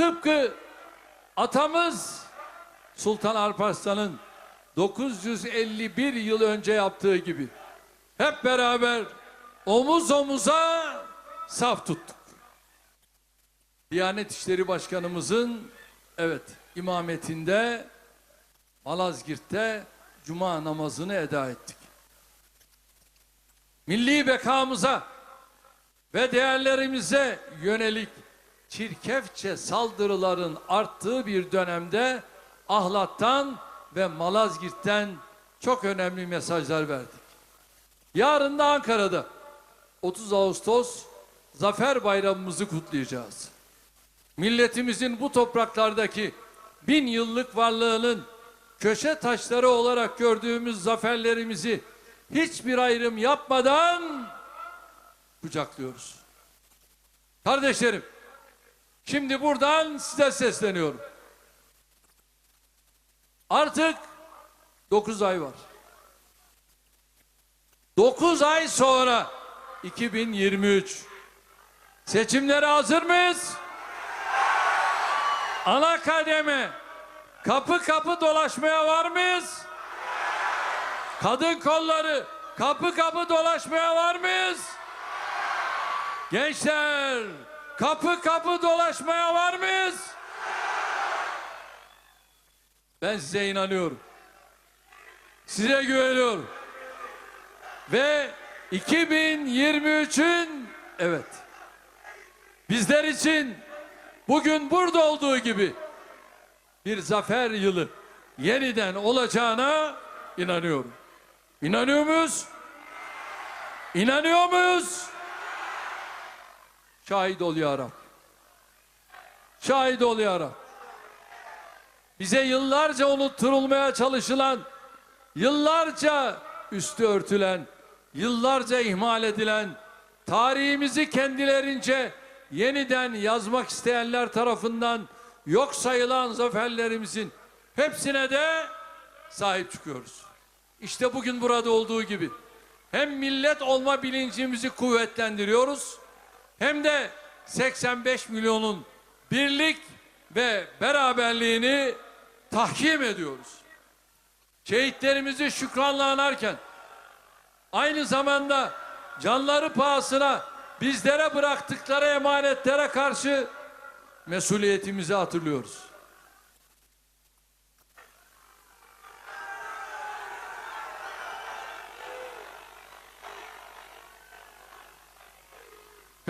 tıpkı atamız Sultan Alparslan'ın 951 yıl önce yaptığı gibi hep beraber omuz omuza saf tuttuk. Diyanet İşleri Başkanımızın evet imametinde Malazgirt'te cuma namazını eda ettik. Milli bekamıza ve değerlerimize yönelik çirkefçe saldırıların arttığı bir dönemde Ahlat'tan ve Malazgirt'ten çok önemli mesajlar verdik. Yarın da Ankara'da 30 Ağustos Zafer Bayramımızı kutlayacağız. Milletimizin bu topraklardaki bin yıllık varlığının köşe taşları olarak gördüğümüz zaferlerimizi hiçbir ayrım yapmadan kucaklıyoruz. Kardeşlerim, şimdi buradan size sesleniyorum. Artık 9 ay var. 9 ay sonra 2023 seçimlere hazır mıyız? Ana kademe kapı kapı dolaşmaya var mıyız? Kadın kolları kapı kapı dolaşmaya var mıyız? Gençler kapı kapı dolaşmaya var mıyız? Ben size inanıyorum. Size güveniyorum. Ve 2023'ün evet bizler için bugün burada olduğu gibi bir zafer yılı yeniden olacağına inanıyorum. İnanıyor muyuz? İnanıyor muyuz? Şahit ol ya Rab. Şahit ol ya Rab. Bize yıllarca unutturulmaya çalışılan, yıllarca üstü örtülen, yıllarca ihmal edilen, tarihimizi kendilerince yeniden yazmak isteyenler tarafından yok sayılan zaferlerimizin hepsine de sahip çıkıyoruz. İşte bugün burada olduğu gibi hem millet olma bilincimizi kuvvetlendiriyoruz hem de 85 milyonun birlik ve beraberliğini tahkim ediyoruz. Şehitlerimizi şükranla anarken aynı zamanda canları pahasına bizlere bıraktıkları emanetlere karşı mesuliyetimizi hatırlıyoruz.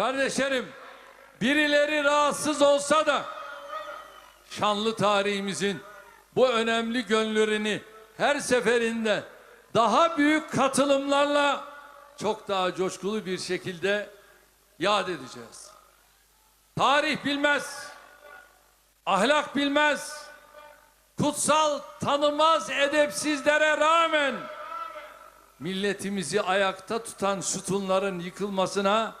Kardeşlerim, birileri rahatsız olsa da şanlı tarihimizin bu önemli gönüllerini her seferinde daha büyük katılımlarla çok daha coşkulu bir şekilde yad edeceğiz. Tarih bilmez, ahlak bilmez, kutsal tanımaz edepsizlere rağmen milletimizi ayakta tutan sütunların yıkılmasına